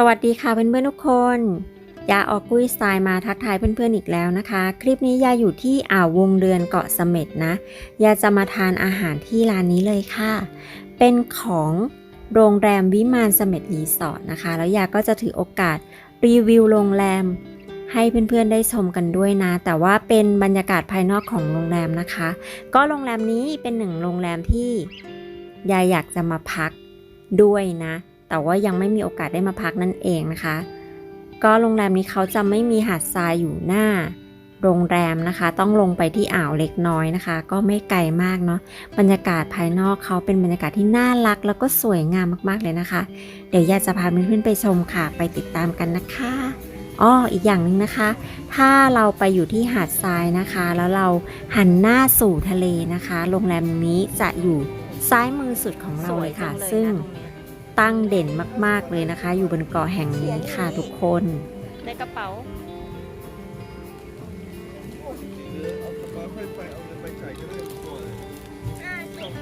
สวัสดีค่ะเพื่อนๆทุกคน ยาออกกุ้ยสไตล์มาทักทายเพื่อนๆอีกแล้วนะคะ คลิปนี้ยาอยู่ที่อ่าววงเดือนเกาะเสม็ดนะ ยาจะมาทานอาหารที่ร้านนี้เลยค่ะ เป็นของโรงแรมวิมานเสม็ดรีสอร์ทนะคะ แล้วยาก็จะถือโอกาสรีวิวโรงแรมให้เพื่อนๆได้ชมกันด้วยนะ แต่ว่าเป็นบรรยากาศภายนอกของโรงแรมนะคะ ก็โรงแรมนี้เป็นหนึ่งโรงแรมที่ยายอยากจะมาพักด้วยนะ แต่ว่ายังไม่มีโอกาสได้มาพักนั่นเองนะคะ ก็โรงแรมนี้เขาจะไม่มีหาดทรายอยู่หน้าโรงแรมนะคะ ต้องลงไปที่อ่าวเล็กน้อยนะคะ ก็ไม่ไกลมากเนาะบรรยากาศภายนอกเขาเป็นบรรยากาศที่น่ารัก แล้วก็สวยงามมากๆเลยนะคะ เดี๋ยวอยากจะพาเพื่อนๆไปชมค่ะ ไปติดตามกันนะคะอ้ออีกอย่างหนึ่งนะคะ ถ้าเราไปอยู่ที่หาดทรายนะคะ แล้วเราหันหน้าสู่ทะเลนะคะ โรงแรมนี้จะอยู่ซ้ายมือสุดของเราเลยค่ะ ซึ่ง ตั้งเด่นมาก ๆเลยนะคะ อยู่บนเกาะแห่งนี้ค่ะทุกคน ในกระเป๋าเอากระเป๋าค่อยไปเอาเงินไปจ่ายก็ได้ก่อน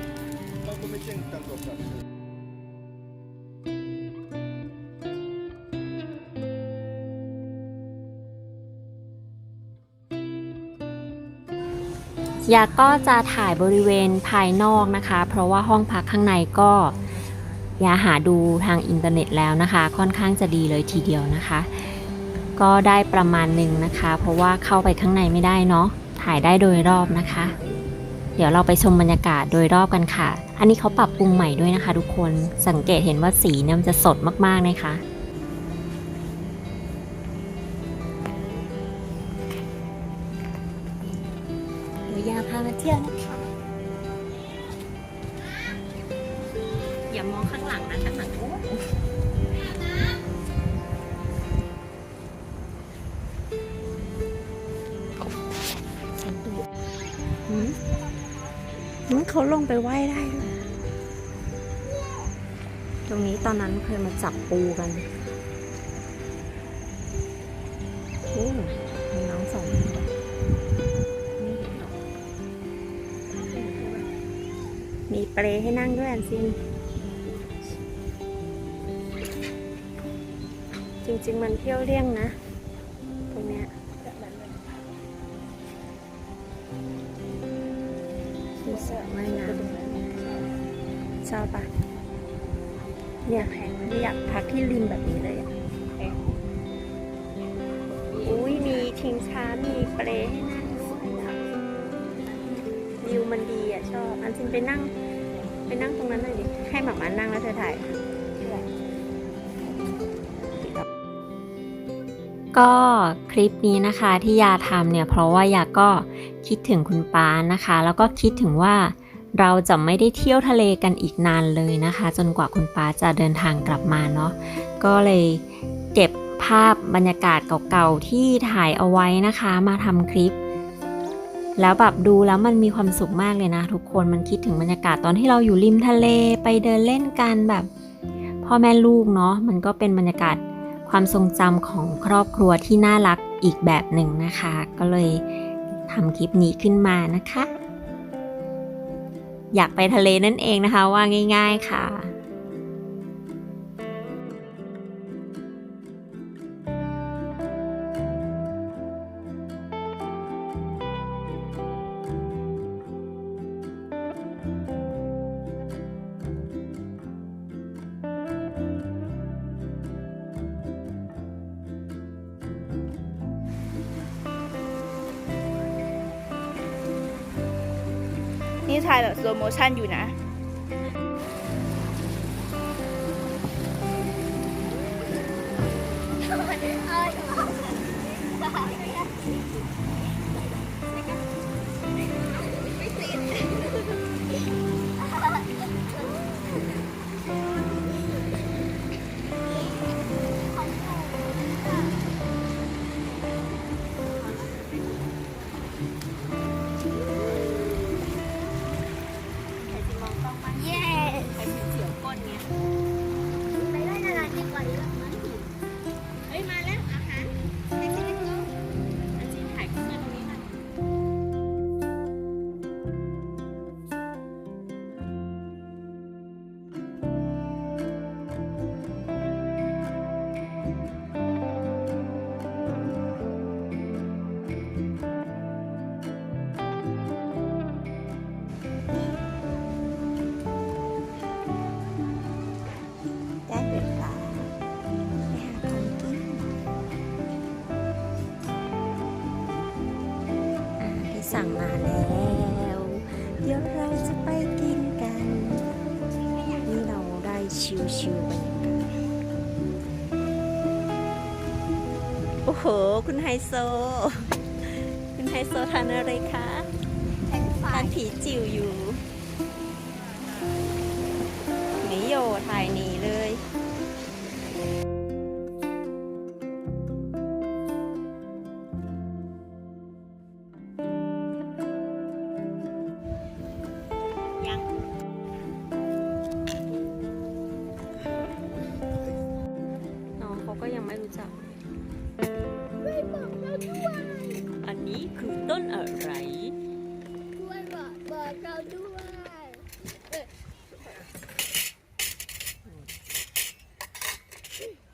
เราก็ไม่แจ้งตามระบบยาก็จะถ่ายบริเวณภายนอกนะคะ เพราะว่าห้องพักข้างในก็ ยาหาดูทางอินเทอร์เน็ตแล้วนะคะ ค่อนข้างจะดีเลยทีเดียวนะคะ ก็ได้ประมาณหนึ่งนะคะ เพราะว่าเข้าไปข้างในไม่ได้เนาะถ่ายได้โดยรอบนะคะ เดี๋ยวเราไปชมบรรยากาศโดยรอบกันค่ะ อันนี้เขาปรับปรุงใหม่ด้วยนะคะ ทุกคนสังเกตเห็นว่าสีเนี่ยมันจะสดมากๆนะคะ เขาลงไปไหว้ได้ด้วยตรงนี้ตอนนั้นเคยมาจับปูกันโอ้มีน้องสองคนด้วยไม่เห็นหรอกมีเปรให้นั่งด้วยอันซิน จริง ๆ มันเที่ยวเลี่ยงนะ ชอบปะเนี่ยแพงอยากพักที่ริมแบบนี้เลยอะอุ้ยมีชิงช้ามีเปรให้นั่งด้วยวิวมันดีอะชอบ อันซินไปนั่ง ไปนั่งตรงนั้นหน่อยดิ ให้หมามานั่งแล้วเธอถ่ายก็คลิปนี้นะคะที่ยาทำเนี่ยเพราะว่ายาก็คิดถึงคุณป้านะคะ แล้วก็คิดถึงว่า เราจะไม่ได้เที่ยวทะเลกันอีกนานเลยนะคะ จนกว่าคุณป้าจะเดินทางกลับมาเนาะก็เลยเก็บภาพบรรยากาศเก่าๆที่ถ่ายเอาไว้นะคะ มาทำคลิป แล้วแบบดูแล้วมันมีความสุขมากเลยนะ ทุกคนมันคิดถึงบรรยากาศตอนที่เราอยู่ริมทะเลไปเดินเล่นกันแบบพ่อแม่ลูกเนาะมันก็เป็นบรรยากาศความทรงจำของครอบครัวที่น่ารักอีกแบบหนึ่งนะคะ ก็เลยทำคลิปนี้ขึ้นมานะคะ อยากไปทะเลนั่นเองนะคะว่าง่าย ๆค่ะ นี่ถ่ายแบบสโลโมชั่นอยู่นะ สั่งมาแล้ว เดี๋ยวเราจะไปกินกัน นี่เราได้ชิวๆบรรยากาศโอ้โห คุณไฮโซ คุณไฮโซทานอะไรคะแผ่นไฟทานผีจิ๋วอยู่หนีโยถ่ายหนีเลย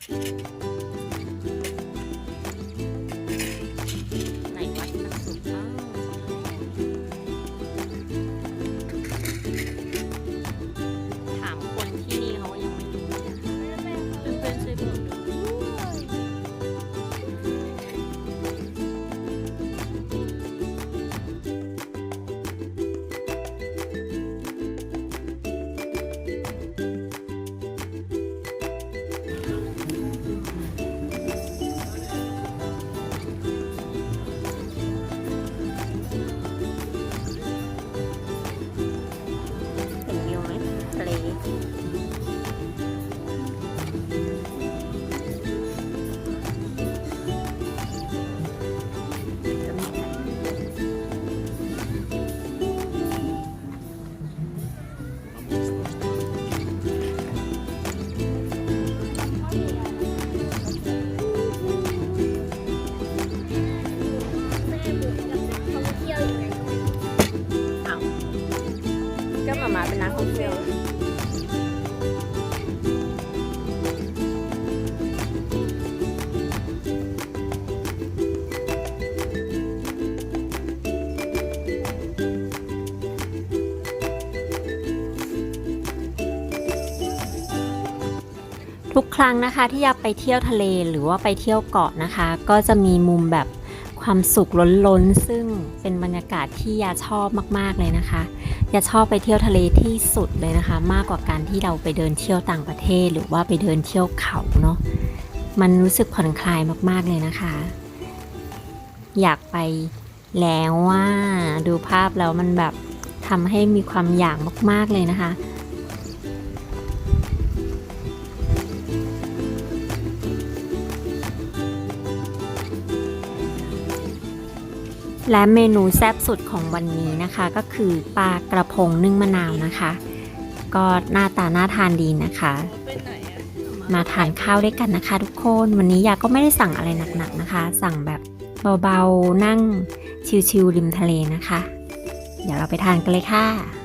ไครั้งนะคะที่อยากไปเที่ยวทะเลหรือว่าไปเที่ยวเกาะนะคะ ก็จะมีมุมแบบความสุขล้นๆ ซึ่งเป็นบรรยากาศที่ยาชอบมากๆเลยนะคะยาชอบไปเที่ยวทะเลที่สุดเลยนะคะ มากกว่าการที่เราไปเดินเที่ยวต่างประเทศ หรือว่าไปเดินเที่ยวเขาเนาะมันรู้สึกผ่อนคลายมากๆเลยนะคะ อยากไปแล้วว่าดูภาพแล้วมันแบบทำให้มีความอยากมากๆเลยนะคะ และเมนูแซ่บสุดของวันนี้นะคะ ก็คือปลากระพงนึ่งมะนาวนะคะ ก็หน้าตาน่าทานดีนะคะเป็นไหนอะมาทานข้าวด้วยกันนะคะ ทุกคนวันนี้ยาก็ไม่ได้สั่งอะไรหนักๆนะคะ สั่งแบบเบาๆนั่งชิลๆริมทะเลนะคะ เดี๋ยวเราไปทานกันเลยค่ะ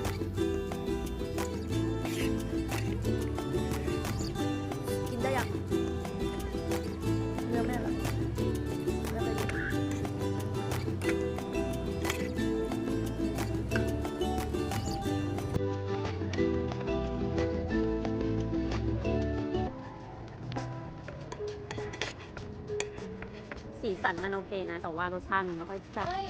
สันมันโอเคนะ แต่ว่ารสชาติมันไม่ค่อยจัด เฮ้ย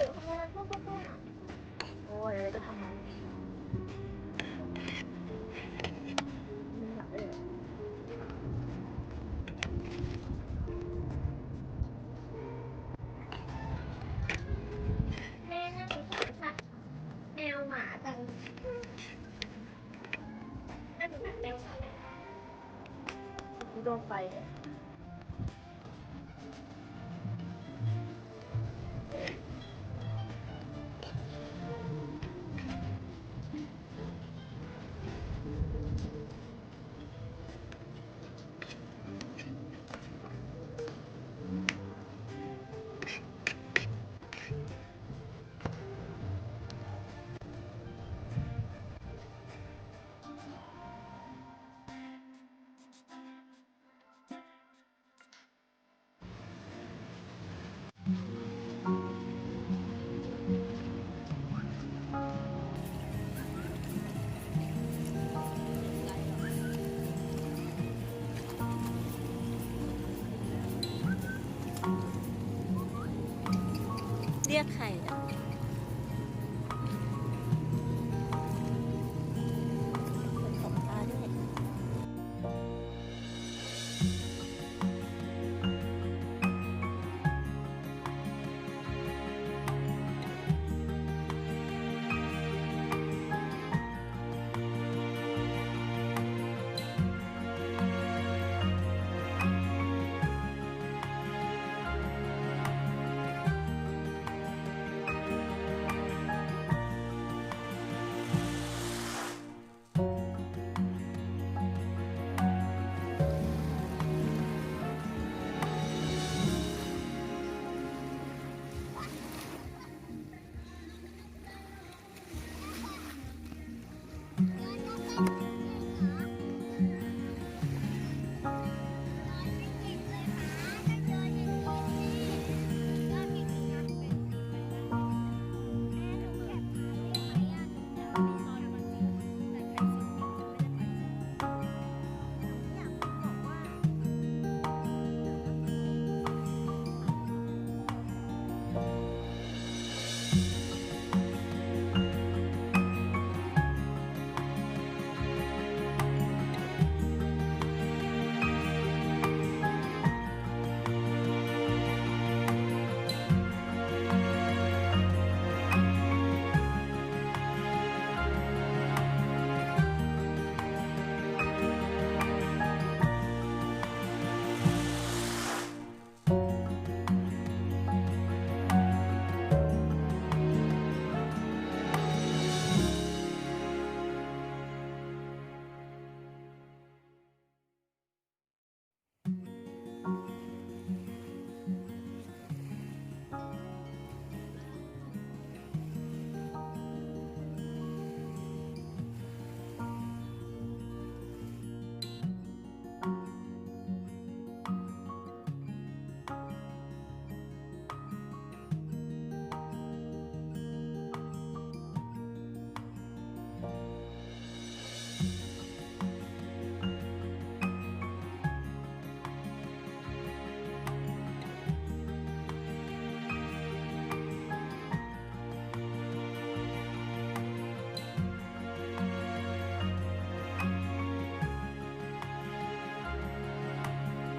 รียกใคร